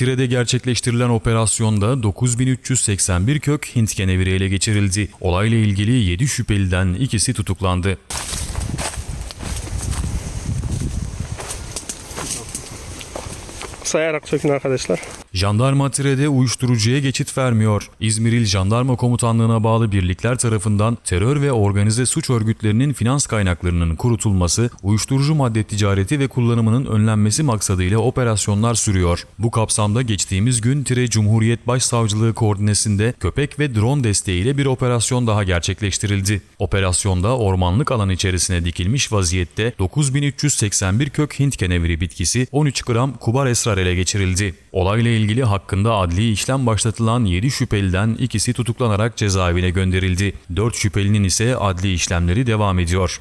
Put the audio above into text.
Tire'de gerçekleştirilen operasyonda 9381 kök Hint keneviri ele geçirildi. Olayla ilgili 7 şüpheliden ikisi tutuklandı. Sayarak sökün arkadaşlar. Jandarma Tire'de uyuşturucuya geçit vermiyor. İzmir İl Jandarma Komutanlığı'na bağlı birlikler tarafından terör ve organize suç örgütlerinin finans kaynaklarının kurutulması, uyuşturucu madde ticareti ve kullanımının önlenmesi maksadıyla operasyonlar sürüyor. Bu kapsamda geçtiğimiz gün Tire Cumhuriyet Başsavcılığı koordinesinde köpek ve drone desteğiyle bir operasyon daha gerçekleştirildi. Operasyonda ormanlık alan içerisine dikilmiş vaziyette 9381 kök Hint keneviri bitkisi 13 gram kubar esrar ele geçirildi. Olayla ilgili hakkında adli işlem başlatılan 7 şüpheliden ikisi tutuklanarak cezaevine gönderildi. 4 şüphelinin ise adli işlemleri devam ediyor.